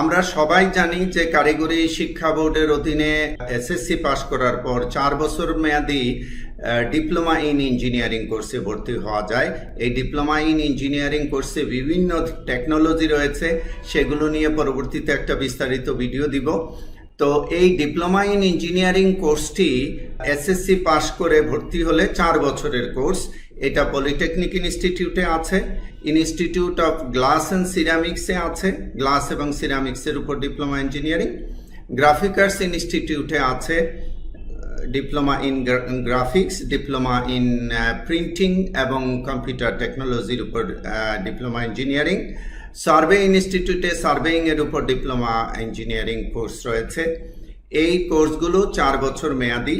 আমরা সবাই জানি যে কারিগরি শিক্ষা বোর্ডের অধীনে এসএসসি পাশ করার পর চার বছর মেয়াদি ডিপ্লোমা ইন ইঞ্জিনিয়ারিং কোর্সে ভর্তি হওয়া যায়। এই ডিপ্লোমা ইন ইঞ্জিনিয়ারিং কোর্সে বিভিন্ন টেকনোলজি রয়েছে, সেগুলো নিয়ে পরবর্তীতে একটা বিস্তারিত ভিডিও দিব। তো এই ডিপ্লোমা ইন ইঞ্জিনিয়ারিং কোর্সটি এসএসসি পাশ করে ভর্তি হলে চার বছরের কোর্স এটা পলিটেকনিক ইনস্টিটিউটে আছে ইনস্টিটিউট অফ গ্লাস অ্যান্ড সিরামিক্সে আছে গ্লাস এবং সিরামিক্সের উপর ডিপ্লোমা ইঞ্জিনিয়ারিং গ্রাফিকার্স ইনস্টিটিউটে আছে diploma in graphics diploma in printing এবং কম্পিউটার টেকনোলজির উপর ডিপ্লোমা ইঞ্জিনিয়ারিং সার্ভে ইনস্টিটিউটে সার্ভেইং এর উপর ডিপ্লোমা ইঞ্জিনিয়ারিং কোর্স রয়েছে। এই কোর্সগুলো চার বছর মেয়াদি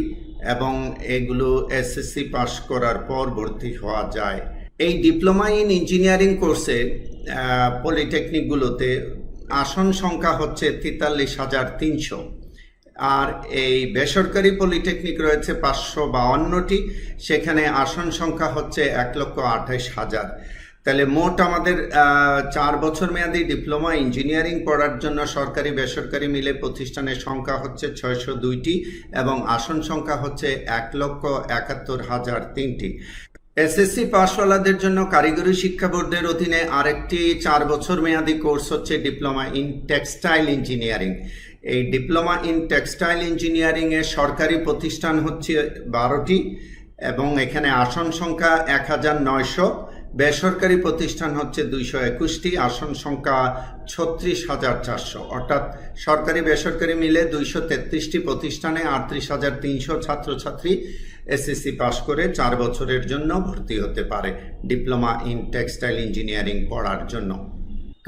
এবং এগুলো এসএসসি পাশ করার পর ভর্তি হওয়া যায়। এই ডিপ্লোমা ইন ইঞ্জিনিয়ারিং কোর্সে পলিটেকনিকগুলোতে আসন সংখ্যা হচ্ছে তেতাল্লিশ হাজার তিনশো। আর এই বেসরকারি পলিটেকনিক রয়েছে পাঁচশো বাউান্নটি। সেখানে আসন সংখ্যা হচ্ছে এক লক্ষ আঠাইশ হাজার। তাহলে মোট আমাদের চার বছর মেয়াদি ডিপ্লোমা ইঞ্জিনিয়ারিং পড়ার জন্য সরকারি বেসরকারি মিলে প্রতিষ্ঠানের সংখ্যা হচ্ছে ছয়শো দুইটি এবং আসন সংখ্যা হচ্ছে এক লক্ষ একাত্তর হাজার তিনটি। এসএসসি পাশওয়ালাদের জন্য কারিগরি শিক্ষা বোর্ডের অধীনে আরেকটি চার বছর মেয়াদি কোর্স হচ্ছে ডিপ্লোমা ইন টেক্সটাইল ইঞ্জিনিয়ারিং। এই ডিপ্লোমা ইন টেক্সটাইল ইঞ্জিনিয়ারিং এর সরকারি প্রতিষ্ঠান হচ্ছে বারোটি এবং এখানে আসন সংখ্যা এক হাজার নয়শো। বেসরকারি প্রতিষ্ঠান হচ্ছে দুইশো একুশটি, আসন সংখ্যা ছত্রিশ হাজার চারশো। অর্থাৎ সরকারি বেসরকারি মিলে দুইশো তেত্রিশটি প্রতিষ্ঠানে আটত্রিশ হাজার তিনশো ছাত্রছাত্রী এসএসসি পাশ করে চার বছরের জন্য ভর্তি হতে পারে ডিপ্লোমা ইন টেক্সটাইল ইঞ্জিনিয়ারিং পড়ার জন্য।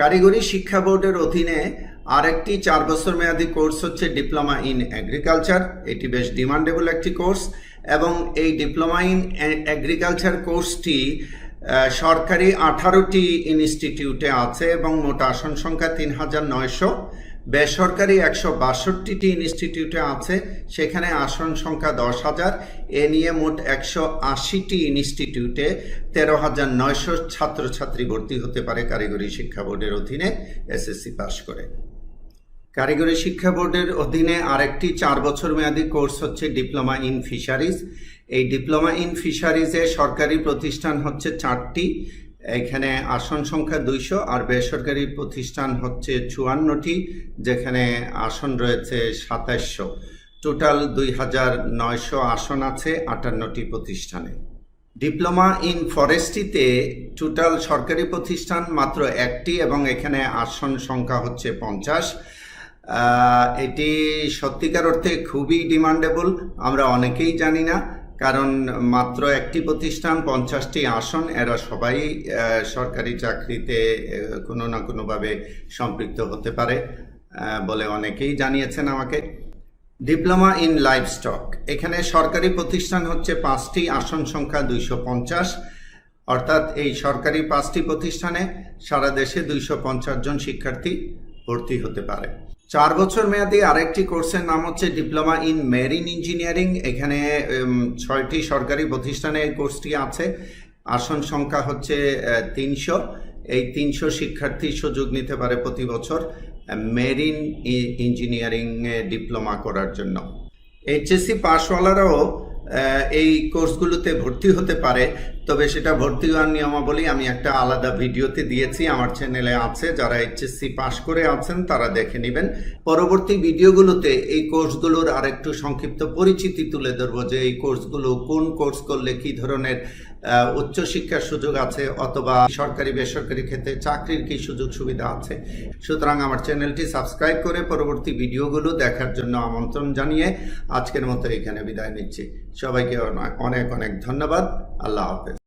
কারিগরি শিক্ষা বোর্ডের অধীনে আরেকটি চার বছর মেয়াদী কোর্স হচ্ছে ডিপ্লোমা ইন এগ্রিকালচার। এটি বেশ ডিমান্ডেবল একটি কোর্স এবং এই ডিপ্লোমা ইন এগ্রিকালচার কোর্সটি সরকারি আঠারোটি ইনস্টিটিউটে আছে এবং মোট আসন সংখ্যা তিন হাজার নয়শো। বেসরকারি একশো বাষট্টিটি ইনস্টিটিউটে আছে, সেখানে আসন সংখ্যা দশ হাজার। এ নিয়ে মোট একশো আশিটি ইনস্টিটিউটে তেরো হাজার নয়শো ছাত্রছাত্রী ভর্তি হতে পারে কারিগরি শিক্ষা বোর্ডের অধীনে, এসএসসি পাশ করে। কারিগরি শিক্ষা বোর্ডের অধীনে আরেকটি চার বছর মেয়াদী কোর্স হচ্ছে ডিপ্লোমা ইন ফিশারিজ। এই ডিপ্লোমা ইন ফিশারিজে সরকারি প্রতিষ্ঠান হচ্ছে চারটি। এখানে আসন সংখ্যা দুইশো আর বেসরকারি প্রতিষ্ঠান হচ্ছে চুয়ান্নটি, যেখানে আসন রয়েছে সাতাশশো টোটাল দুই হাজার নয়শো আসন আছে আটান্নটি প্রতিষ্ঠানে। ডিপ্লোমা ইন ফরেস্ট্রিতে টোটাল সরকারি প্রতিষ্ঠান মাত্র একটি এবং এখানে আসন সংখ্যা হচ্ছে পঞ্চাশ। এটি সত্যিকার অর্থে খুবই ডিমান্ডেবল আমরা অনেকেই জানি না, কারণ মাত্র একটি প্রতিষ্ঠান, পঞ্চাশটি আসন, এরা সবাই সরকারি চাকরিতে কোনো না কোনোভাবে সম্পৃক্ত হতে পারে বলে অনেকেই জানিয়েছেন আমাকে। ডিপ্লোমা ইন লাইফ স্টক এখানে সরকারি প্রতিষ্ঠান হচ্ছে পাঁচটি আসন সংখ্যা দুইশো পঞ্চাশ, অর্থাৎ এই সরকারি পাঁচটি প্রতিষ্ঠানে সারা দেশে দুইশো পঞ্চাশ জন শিক্ষার্থী ভর্তি হতে পারে। চার বছর মেয়াদি আরেকটি কোর্সের নাম হচ্ছে ডিপ্লোমা ইন মেরিন ইঞ্জিনিয়ারিং। এখানে ছয়টি সরকারি প্রতিষ্ঠানে এই কোর্সটি আছে। আসন সংখ্যা হচ্ছে তিনশো। এই তিনশো শিক্ষার্থী সুযোগ নিতে পারে প্রতি বছর মেরিন ইঞ্জিনিয়ারিং এ ডিপ্লোমা করার জন্য। এইচএসসি পাশওয়ালারাও এই কোর্সগুলোতে ভর্তি হতে পারে। তবে সেটা ভর্তি হওয়ার নিয়মাবলী আমি একটা আলাদা ভিডিওতে দিয়েছি, আমার চ্যানেলে আছে, যারা এইচএসসি পাশ করে আছেন তারা দেখে নেবেন। পরবর্তী ভিডিওগুলোতে এই কোর্সগুলোর আরেকটু সংক্ষিপ্ত পরিচিতি তুলে ধরবো যে এই কোর্সগুলো কোন কোর্স করলে কি ধরনের উচ্চশিক্ষার সুযোগ আছে অথবা সরকারি, বেসরকারি ক্ষেত্রে চাকরির কি সুযোগ সুবিধা আছে। সুতরাং আমার চ্যানেলটি সাবস্ক্রাইব করে পরবর্তী ভিডিওগুলো দেখার জন্য আমন্ত্রণ জানিয়ে আজকের মতো এখানে বিদায় নিচ্ছি। সবাইকে অনেক অনেক ধন্যবাদ। আল্লাহ হাফেজ।